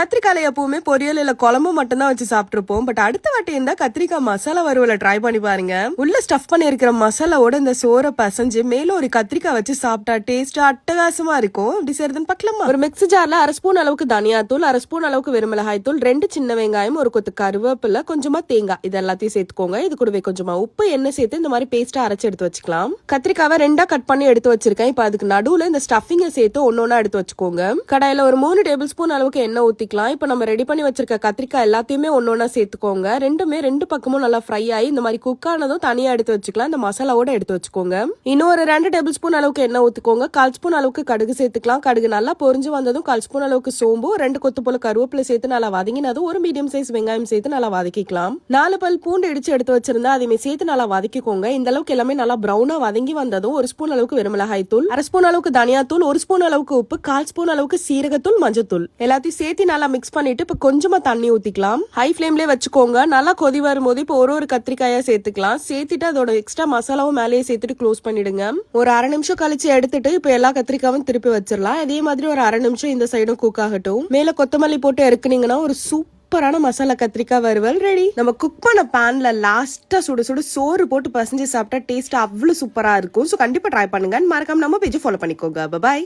கத்திரிக்காய் எப்பவுமே பொரியல் இல்ல குழம்பு மட்டும் தான் வச்சு சாப்பிட்டுருப்போம். பட் அடுத்த வாட்டி இருந்தா கத்திரிக்காய் மசாலா வறுவல ட்ரை பண்ணி பாருங்க. உள்ள ஸ்டஃப் பண்ணி இருக்கிற மசாலாவோட இந்த சோறை பசஞ்சு மேலும் ஒரு கத்திரிக்காய் வச்சு சாப்பிட்டா டேஸ்ட் அட்டகாசமா இருக்கும். இப்படி செய்யறதுன்னு பார்க்கலாமா? ஒரு மிக்ஸி ஜார்ல அரை ஸ்பூன் அளவுக்கு தனியாத்தூள் அரை ஸ்பூன் அளவுக்கு வெறுமிளகாய் தூள் ரெண்டு சின்ன வெங்காயம் ஒரு கொத்து கருவேப்பிலை கொஞ்சமா தேங்காய். இது எல்லாத்தையும் சேர்த்துக்கோங்க. இது கூடவே கொஞ்சமா உப்பு எண்ணெய் சேர்த்து இந்த மாதிரி பேஸ்டா அரைச்சு எடுத்து வச்சுக்கலாம். கத்திரிக்காவை ரெண்டா கட் பண்ணி எடுத்து வச்சிருக்கேன். இப்போ அதுக்கு நடுவுல இந்த ஸ்டஃபிங்கை சேர்த்து ஒன்னொன்னா எடுத்து வச்சுக்கோங்க. கடாயில ஒரு மூணு டேபிள் ஸ்பூன் அளவுக்கு எண்ணெய் ஊத்திக்கலாம் இப்போ நம்ம ரெடி பண்ணி வச்சிருக்க கத்திரிக்காய் எல்லாத்தையுமே ஒன்று ஒன்றா சேர்த்துக்கோங்க. ரெண்டுமே ரெண்டு பக்கமும் நல்லா ஃப்ரை ஆகி இந்த மாதிரி குக் ஆனதும் தனியாக எடுத்து வச்சுக்கலாம். இந்த மசாலாவோட எடுத்து வச்சுக்கோங்க. இன்னும் ஒரு ரெண்டு டேபிள் ஸ்பூன் அளவுக்கு எண்ணெய் ஊற்றுக்கோங்க கால் ஸ்பூன் அளவுக்கு கடுகு சேர்த்துக்கலாம். கடுகு நல்லா பொரிஞ்சு வந்ததும் கால் ஸ்பூன் அளவுக்கு சோம்பு ரெண்டு கொத்து போல கருவேப்பிலை சேர்த்து நல்லா வதங்கினதும் ஒரு மீடியம் சைஸ் வெங்காயம் சேர்த்து நல்லா வதக்கிக்கலாம். நாலு பல் பூண்டு இடிச்சு எடுத்து வச்சிருந்தா அதையுமே சேர்த்து நல்லா வதக்கிக்கோங்க. இந்த அளவுக்கு எல்லாமே நல்லா ப்ரௌனா வதங்கி வந்ததும் ஒரு ஸ்பூன் அளவுக்கு வெறுமிளகாய் தூள் அரை ஸ்பூன் அளவுக்கு தனியா தூள் ஒரு ஸ்பூன் அளவுக்கு உப்பு கால் ஸ்பூன் அளவுக்கு சீரகத்தூள் மஞ்சத்தூள். எல்லாத்தையும் சேர்த்து நல்லா மிக்ஸ் பண்ணிட்டு இப்ப கொஞ்சமா தண்ணி ஊத்திக்கலாம். ஹை ஃபிளேம்லயே வச்சுக்கோங்க. நல்லா கொதி வரும்போது இப்போ ஒரு ஒரு கத்திரிக்காயா சேர்த்துக்கலாம். சேர்த்துட்டு அதோட எக்ஸ்ட்ரா மசாலாவும் மேலேயே சேர்த்துட்டு க்ளோஸ் பண்ணிடுங்க. ஒரு அரை நிமிஷம் கழிச்சு எடுத்துட்டு இப்போ எல்லா கத்திரிக்காவும் திருப்பி வச்சிடலாம். அதே மாதிரி ஒரு அரை நிமிஷம் இந்த சைடும் குக் ஆகட்டும். மேல கொத்தமல்லி போட்டு இறக்குனீங்கன்னா ஒரு சூப் சூப்பரான மசாலா கத்திரிக்காய் வறுவல் ரெடி நம்ம குக் பண்ண பேன்ல லாஸ்டா சுட சுட சோறு போட்டு பசஞ்சு சாப்பிட்டா டேஸ்ட் அவ்வளவு சூப்பரா இருக்கும். ஸோ கண்டிப்பா ட்ரை பண்ணுங்க. மறக்காம நம்ம பேஜ் ஃபாலோ பண்ணிக்கோங்க. பாய்